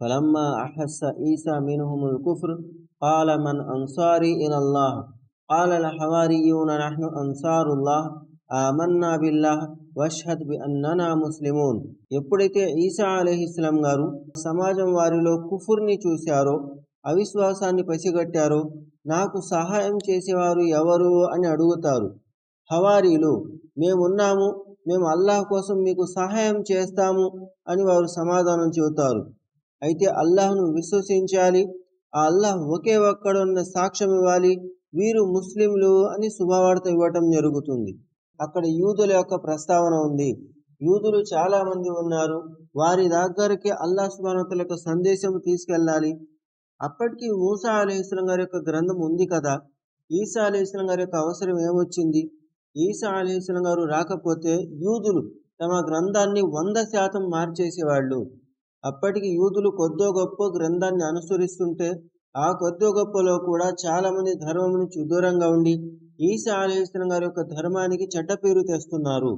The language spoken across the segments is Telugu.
فلما أحس عيسى منهم الكفر قال من أنصاري إلى الله قال الحواريون نحن أنصار الله ఆమన్నా బిల్లాహ్ వష్హద్ బి అన్ననా ముస్లిమూన్ ఎప్పుడైతే ఈసా అలీహిస్లాం గారు సమాజం వారిలో కుఫుర్ని చూశారో అవిశ్వాసాన్ని పసిగట్టారో నాకు సహాయం చేసేవారు ఎవరు అని అడుగుతారు హవారీలు మేమున్నాము మేము అల్లాహ్ కోసం మీకు సహాయం చేస్తాము అని వారు సమాధానం చెబుతారు అయితే అల్లాహ్ను విశ్వసించాలి. ఆ అల్లాహ్ ఒకే ఒక్కడున్న సాక్ష్యం ఇవ్వాలి. వీరు ముస్లింలు అని శుభవార్త ఇవ్వటం జరుగుతుంది. అక్కడ యూదుల యొక్క ప్రస్తావన ఉంది. యూదులు చాలా మంది ఉన్నారు. వారి దగ్గరికి అల్లాహ్ సుబానతల యొక్క సందేశం తీసుకెళ్ళాలి. అప్పటికి మూసా అలీస్లం గారి యొక్క గ్రంథం ఉంది కదా. ఈసా అలీస్లం గారి యొక్క అవసరం ఏమొచ్చింది? ఈసా అలీస్లం గారు రాకపోతే యూదులు తమ గ్రంథాన్ని వంద శాతం మార్చేసేవాళ్ళు. అప్పటికి యూదులు కొద్దో గొప్ప గ్రంథాన్ని అనుసరిస్తుంటే ఆ కొద్దో గొప్పలో కూడా చాలా మంది ధర్మం నుంచి దూరంగా ఉండి ఈసా అలహిస్లం గారి యొక్క ధర్మానికి చెడ్డ పేరు తెస్తున్నారు.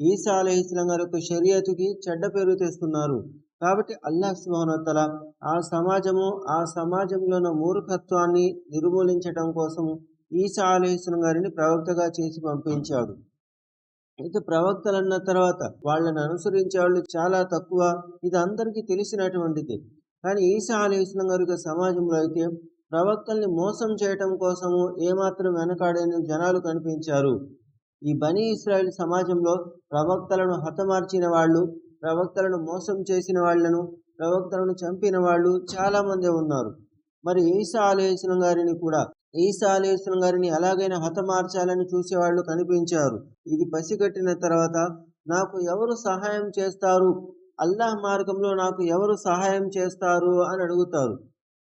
ఈసా అలహిస్లం గారి యొక్క షరియతుకి చెడ్డ పేరు తెస్తున్నారు. కాబట్టి అల్లాహ్ సుహానతల ఆ సమాజము ఆ సమాజంలో ఉన్న మూర్ఖత్వాన్ని నిర్మూలించటం కోసము ఈసా అలహిస్లం గారిని ప్రవక్తగా చేసి పంపించాడు. అయితే ప్రవక్తలు అన్న తర్వాత వాళ్ళని అనుసరించే వాళ్ళు చాలా తక్కువ. ఇది అందరికీ తెలిసినటువంటిది. కానీ ఈసా అలీస్లం గారి సమాజంలో అయితే ప్రవక్తల్ని మోసం చేయటం కోసము ఏమాత్రం వెనకాడని జనాలు కనిపించారు. ఈ బనీ ఇస్రాయల్ సమాజంలో ప్రవక్తలను హతమార్చిన వాళ్ళు ప్రవక్తలను మోసం చేసిన వాళ్ళను ప్రవక్తలను చంపిన వాళ్ళు చాలామంది ఉన్నారు. మరి ఈసా అలేస్లం గారిని కూడా ఈసా అలేస్లం గారిని ఎలాగైనా హతమార్చాలని చూసేవాళ్ళు కనిపించారు. ఇది పసిగట్టిన తర్వాత నాకు ఎవరు సహాయం చేస్తారు? అల్లాహ్ మార్గంలో నాకు ఎవరు సహాయం చేస్తారు? అని అడుగుతారు.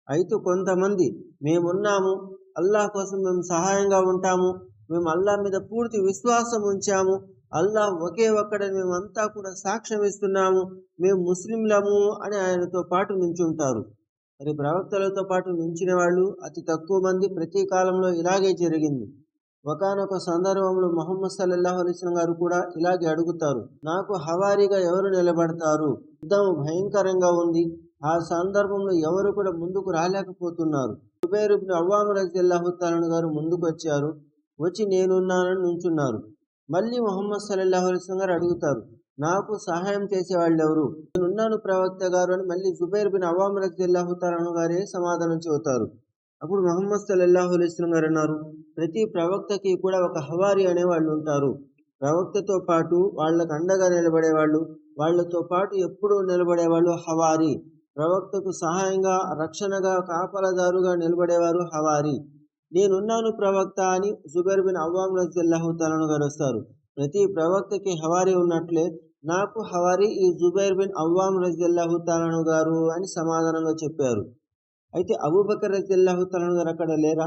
అయితే కొంతమంది మేమున్నాము అల్లాహ్ కోసం మేము సహాయంగా ఉంటాము మేము అల్లాహ్ మీద పూర్తి విశ్వాసం ఉంచాము అల్లాహ్ ఒకే ఒక్కడని మేమంతా కూడా సాక్ష్యం ఇస్తున్నాము మేము ముస్లింలము అని ఆయనతో పాటు నించుంటారు. మరి ప్రవక్తలతో పాటు నించిన వాళ్ళు అతి తక్కువ మంది ప్రతి కాలంలో ఇలాగే జరిగింది. ఒకనొక సందర్భంలో మొహమ్మద్ సల్లల్లాహు అలిస్లం గారు కూడా ఇలాగే అడుగుతారు. నాకు హవారీగా ఎవరు నిలబడతారు? యుద్ధం భయంకరంగా ఉంది. ఆ సందర్భంలో ఎవరు కూడా ముందుకు రాలేకపోతున్నారు. జుబైర్ అవ్వాము అవ్వామ్ తాలను గారు ముందుకు వచ్చారు వచ్చి నేనున్నానని నుంచున్నారు. మళ్ళీ మొహమ్మద్ సల్లల్లాహు అలిస్లం గారు అడుగుతారు. నాకు సహాయం చేసే వాళ్ళు ఎవరు నేనున్నాను ప్రవక్త గారు అని మళ్ళీ జుబైర్ బిన్ అవామ్ రజల్లాహు తాలను గారే సమాధానం చెబుతారు. అప్పుడు మహమ్మద్ సల్లల్లాహు అలైస్లం గారు అన్నారు ప్రతి ప్రవక్తకి కూడా ఒక హవారి అనే వాళ్ళు ఉంటారు. ప్రవక్తతో పాటు వాళ్ళకు అండగా నిలబడేవాళ్ళు వాళ్ళతో పాటు ఎప్పుడూ నిలబడేవాళ్ళు హవారి. ప్రవక్తకు సహాయంగా రక్షణగా కాపలదారుగా నిలబడేవారు హవారి. నేనున్నాను ప్రవక్త అని జుబైర్ బిన్ అవ్వాం రజల్లాహు గారు వస్తారు. ప్రతి ప్రవక్తకి హవారి ఉన్నట్లే నాకు హవారి ఈ జుబైర్ బిన్ అవ్వాం రజిల్లాహు తాలను గారు అని సమాధానంగా చెప్పారు. అయితే అబూబకర్ రజిల్లాహు తాలను గారు అక్కడ లేరా?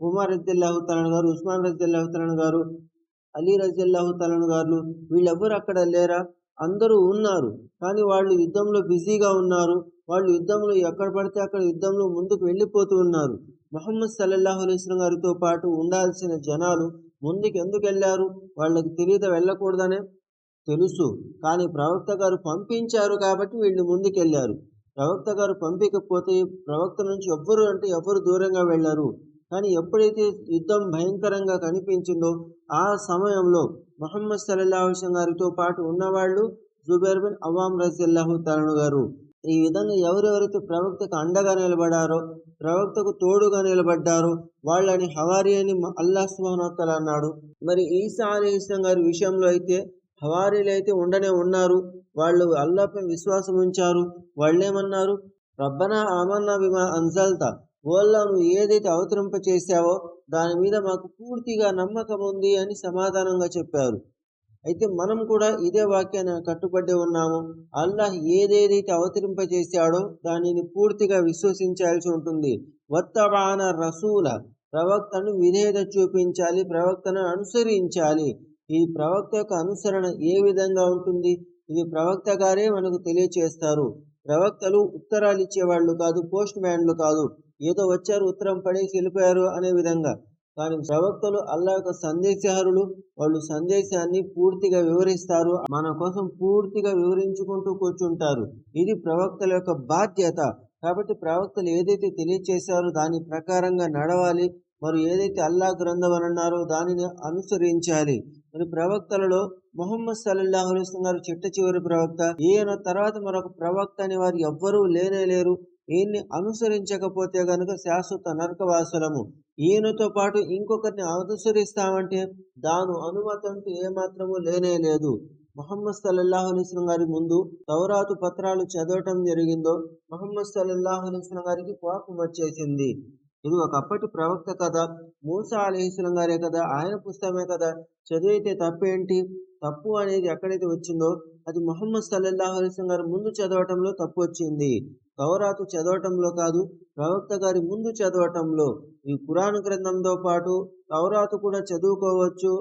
ఉమర్ రజిల్లాహు తాలను గారు ఉస్మాన్ రజిల్లాహు తాలను గారు అలీ రజిల్లాహు తాలను గారు వీళ్ళెవ్వరు అక్కడ లేరా? అందరూ ఉన్నారు. కానీ వాళ్ళు యుద్ధంలో బిజీగా ఉన్నారు. వాళ్ళు యుద్ధంలో ఎక్కడ పడితే అక్కడ యుద్ధంలో ముందుకు వెళ్ళిపోతూ ఉన్నారు. మొహమ్మద్ సల్లల్లాహు అలైస్లం గారితో పాటు ఉండాల్సిన జనాలు ముందుకు ఎందుకు వెళ్ళారు? వాళ్ళకి తెలియదు వెళ్ళకూడదనే తెలుసు. కానీ ప్రవక్త గారు పంపించారు కాబట్టి వీళ్ళు ముందుకెళ్ళారు. ప్రవక్త గారు పంపించకపోతే ప్రవక్త నుంచి ఎవ్వరు అంటే ఎవ్వరు దూరంగా వెళ్ళారు. కానీ ఎప్పుడైతే యుద్ధం భయంకరంగా కనిపించిందో ఆ సమయంలో మొహమ్మద్ సల్లాహుసం గారితో పాటు ఉన్నవాళ్ళు జుబేర్ బిన్ అవాం రజిల్లాహు తలను గారు. ఈ విధంగా ఎవరెవరైతే ప్రవక్తకు అండగా నిలబడారో ప్రవక్తకు తోడుగా నిలబడ్డారో వాళ్ళని హవారి అని అల్లా సుహానోత్తల అన్నాడు. మరి ఈసా అలీ ఇస్లాం గారి విషయంలో అయితే హవారీలు అయితే ఉండనే ఉన్నారు. వాళ్ళు అల్లాపై విశ్వాసం ఉంచారు. వాళ్ళేమన్నారు? రబ్బనా ఆమన్నా బిమా అన్సల్తా ఓల్లా నువ్వు ఏదైతే అవతరింప చేశావో దాని మీద మాకు పూర్తిగా నమ్మకం ఉంది అని సమాధానంగా చెప్పారు. అయితే మనం కూడా ఇదే వాక్యాన్ని కట్టుబడి ఉన్నాము. అల్లాహ్ ఏదేదైతే అవతరింప చేశాడో దానిని పూర్తిగా విశ్వసించాల్సి ఉంటుంది. వత్తబాన రసూల. ప్రవక్తను విధేయత చూపించాలి ప్రవక్తను అనుసరించాలి. ఈ ప్రవక్త యొక్క అనుసరణ ఏ విధంగా ఉంటుంది? ఇది ప్రవక్త గారే మనకు తెలియచేస్తారు. ప్రవక్తలు ఉత్తరాలు ఇచ్చేవాళ్ళు కాదు పోస్ట్ మ్యాన్లు కాదు. ఏదో వచ్చారు ఉత్తరం పడేసి వెళ్ళిపోయారు అనే విధంగా. కానీ ప్రవక్తలు అల్లా యొక్క సందేశహారులు వాళ్ళు సందేశాన్ని పూర్తిగా వివరిస్తారు. మన కోసం పూర్తిగా వివరించుకుంటూ కూర్చుంటారు. ఇది ప్రవక్తల యొక్క బాధ్యత. కాబట్టి ప్రవక్తలు ఏదైతే తెలియచేశారో దాని ప్రకారంగా నడవాలి. మరి ఏదైతే అల్లా గ్రంథం అని అన్నారో దానిని అనుసరించాలి. మరి ప్రవక్తలలో మొహమ్మద్ సలల్లా అలైహి గారు చిట్ట చివరి ప్రవక్త ఈయన తర్వాత మరొక ప్రవక్త అని వారు ఎవ్వరూ లేనే లేరు. ఈయన్ని అనుసరించకపోతే గనుక శాశ్వత నరకవాసులము. ఈయనతో పాటు ఇంకొకరిని అనుసరిస్తామంటే దాను అనుమతి అంటూ ఏమాత్రము లేనే లేదు. మొహమ్మద్ సల్లల్లాహు అలైస్లం గారి ముందు తౌరాతు పత్రాలు చదవటం జరిగిందో మొహమ్మద్ సల్లల్లాహు అలైస్లం గారికి కోపం వచ్చేసింది. ఇది ఒకప్పటి ప్రవక్త కదా మూసా అలీస్లం గారే కదా? ఆయన పుస్తకమే కదా? చదివితే తప్పేంటి? తప్పు అనేది ఎక్కడైతే వచ్చిందో అది మొహమ్మద్ సల్లల్లాహు అలీస్లం గారి ముందు చదవటంలో తప్పు వచ్చింది. తౌరాతు చదవటంలో కాదు ప్రవక్త గారి ముందు చదవటంలో. ఈ కురాన్ గ్రంథంతో పాటు తౌరాతు కూడా చదువుకోవచ్చు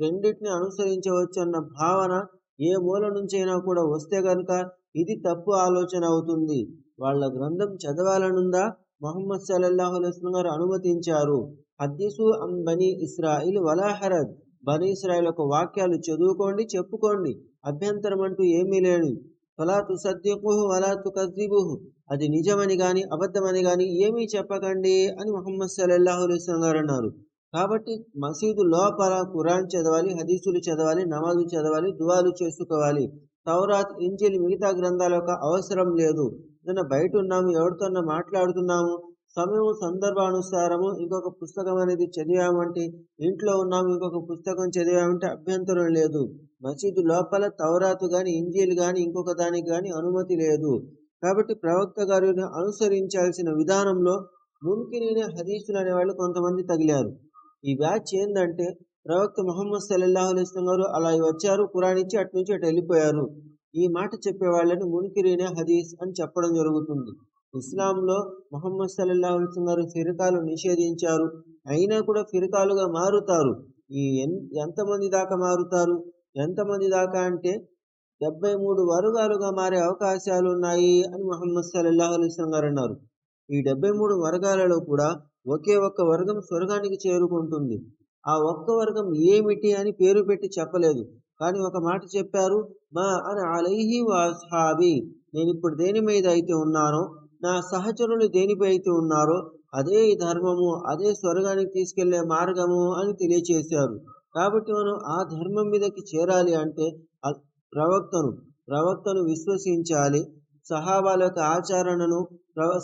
రెండింటిని అనుసరించవచ్చు అన్న భావన ఏ మూల నుంచైనా కూడా వస్తే కనుక ఇది తప్పు ఆలోచన అవుతుంది. వాళ్ళ గ్రంథం చదవాలనుందా? మొహమ్మద్ సల్లల్లాహు అలైస్లం గారు అనుమతించారు. హద్దీసు అన్ బనీ ఇస్రాయిల్ వలాహరద్ బనీ ఇస్రాయిల్ యొక్క వాక్యాలు చదువుకోండి చెప్పుకోండి. అభ్యంతరం అంటూ ఏమీ లేదు. ఫలా తుసద్దికుహు వలా తుకద్దిబుహు అది నిజమని కానీ అబద్ధమని కానీ ఏమీ చెప్పకండి అని మొహమ్మద్ సల్లల్లాహు అలైస్లం గారు అన్నారు. కాబట్టి మసీదు లోపల ఖురాన్ చదవాలి హదీసులు చదవాలి నమాజు చదవాలి దువాలు చేసుకోవాలి. తౌరాత్ ఇంజిల్ మిగతా గ్రంథాల యొక్క అవసరం లేదు. ఏదైనా బయట ఉన్నాము ఎవరితోన్నా మాట్లాడుతున్నాము సమయం సందర్భానుసారము ఇంకొక పుస్తకం అనేది చదివామంటే ఇంట్లో ఉన్నాము ఇంకొక పుస్తకం చదివామంటే అభ్యంతరం లేదు. మసీదు లోపల తౌరాతు కానీ ఇంజీలు కానీ ఇంకొక దానికి కానీ అనుమతి లేదు. కాబట్టి ప్రవక్త గారిని అనుసరించాల్సిన విధానంలో ముంకినే హదీసులు అనేవాళ్ళు కొంతమంది తగిలారు. ఈ బ్యాచ్ ఏంటంటే ప్రవక్త మొహమ్మద్ సల్లాహు అలైస్లం గారు అలా వచ్చారు కురాన్ ఇచ్చి అటు నుంచి అటు వెళ్ళిపోయారు. ఈ మాట చెప్పే వాళ్ళని మునికిరీనే హదీస్ అని చెప్పడం జరుగుతుంది. ఇస్లాంలో ముహమ్మద్ సల్లల్లా అలైస్లం గారు ఫిరకాలు నిషేధించారు. అయినా కూడా ఫిరకాలుగా మారుతారు. ఈ ఎంతమంది దాకా మారుతారు? ఎంతమంది దాకా అంటే డెబ్బై మూడు వర్గాలుగా మారే అవకాశాలు ఉన్నాయి అని మొహమ్మద్ సల్లల్లాహు అలైస్లం గారు అన్నారు. ఈ డెబ్బై మూడు వర్గాలలో కూడా ఒకే ఒక్క వర్గం స్వర్గానికి చేరుకుంటుంది. ఆ ఒక్క వర్గం ఏమిటి అని పేరు పెట్టి చెప్పలేదు. కానీ ఒక మాట చెప్పారు మా అని అలైహి వాస్హాబి నేను ఇప్పుడు దేని మీద అయితే ఉన్నానో నా సహచరులు దేనిపై అయితే ఉన్నారో అదే ధర్మము అదే స్వర్గానికి తీసుకెళ్ళే మార్గము అని తెలియచేశారు. కాబట్టి మనం ఆ ధర్మం మీదకి చేరాలి అంటే ప్రవక్తను ప్రవక్తను విశ్వసించాలి. సహాబాల యొక్క ఆచరణను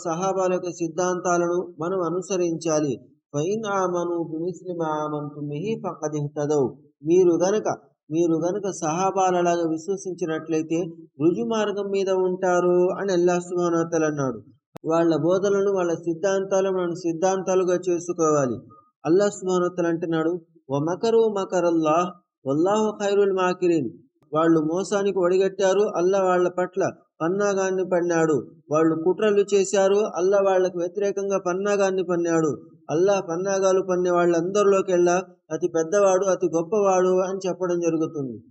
సహాబాల యొక్క సిద్ధాంతాలను మనం అనుసరించాలి. ఫైన్ ఆమను బిమిస్లిమ ఆమంతు మిహి ఫకదిహతదవు మీరు గనక మీరు గనుక సహాబాలలాగా విశ్వసించినట్లయితే రుజు మార్గం మీద ఉంటారు అని అల్లా సుమానతలు అన్నాడు. వాళ్ళ బోధలను వాళ్ళ సిద్ధాంతాలు మనం సిద్ధాంతాలుగా చేసుకోవాలి. అల్లా సుమానతలు అంటున్నాడు ఓ మకరు మకరల్లాహ్ వల్లాహు ఖైరుల్ మాకిరిన్. వాళ్ళు మోసానికి ఒడిగట్టారు అల్లా వాళ్ళ పట్ల పన్నాగాన్ని పన్నాడు. వాళ్ళు కుట్రలు చేశారు అల్లా వాళ్ళకు వ్యతిరేకంగా పన్నాగాన్ని పన్నాడు. అల్లా పన్నాగాలు పన్నే వాళ్ళందరిలోకెల్లా అతి పెద్దవాడు అతి గొప్పవాడు అని చెప్పడం జరుగుతుంది.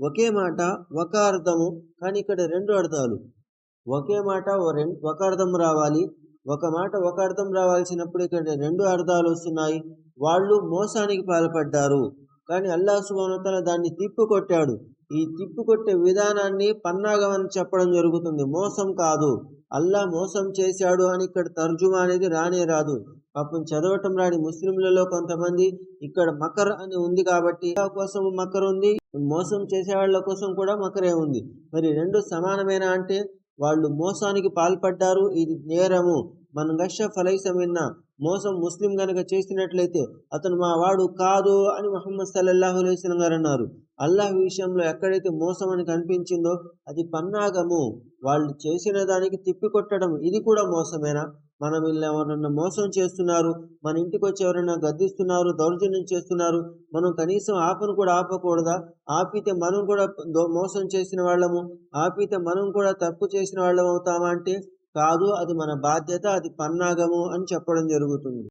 ఒకే మాట ఒక అర్థము కానీ ఇక్కడ రెండు అర్థాలు. ఒకే మాట ఒక అర్థం రావాలి. ఒక మాట ఒక అర్థం రావాల్సినప్పుడు ఇక్కడ రెండు అర్థాలు వస్తున్నాయి. వాళ్ళు మోసానికి పాల్పడ్డారు. కానీ అల్లా సుబానతల దాన్ని తిప్పికొట్టాడు ఈ తిప్పికొట్టే విధానాన్ని పన్నాగం అని చెప్పడం జరుగుతుంది. మోసం కాదు. అల్లా మోసం చేశాడు అని ఇక్కడ తర్జుమా అనేది రానే రాదు. పాపం చదవటం రాని ముస్లింలలో కొంతమంది ఇక్కడ మకర్ అని ఉంది కాబట్టి కోసం మకర్ ఉంది. మోసం చేసే వాళ్ళ కోసం కూడా మకరే ఉంది. మరి రెండు సమానమైన అంటే వాళ్ళు మోసానికి పాల్పడ్డారు. ఇది నేరము. మన గష ఫలైసమిన్న మోసం ముస్లిం గనక చేసినట్లయితే అతను మా వాడు కాదు అని మహమ్మద్ సల్లల్లాహు అలైస్లం గారు అన్నారు. అల్లాహ్ విషయంలో ఎక్కడైతే మోసం అని కనిపించిందో అది పన్నాగము. వాళ్ళు చేసిన దానికి తిప్పికొట్టడం ఇది కూడా మోసమేనా? మనం వీళ్ళు ఎవరన్నా మోసం చేస్తున్నారు మన ఇంటికి వచ్చి ఎవరైనా గద్దిస్తున్నారు దౌర్జన్యం చేస్తున్నారు మనం కనీసం ఆపను కూడా ఆపకూడదా? ఆపితే మనం కూడా మోసం చేసిన వాళ్ళము? ఆపితే మనం కూడా తప్పు చేసిన వాళ్ళం అవుతామా అంటే కాదు అది మన బాధ్యత అది పన్నాగము అని చెప్పడం జరుగుతుంది.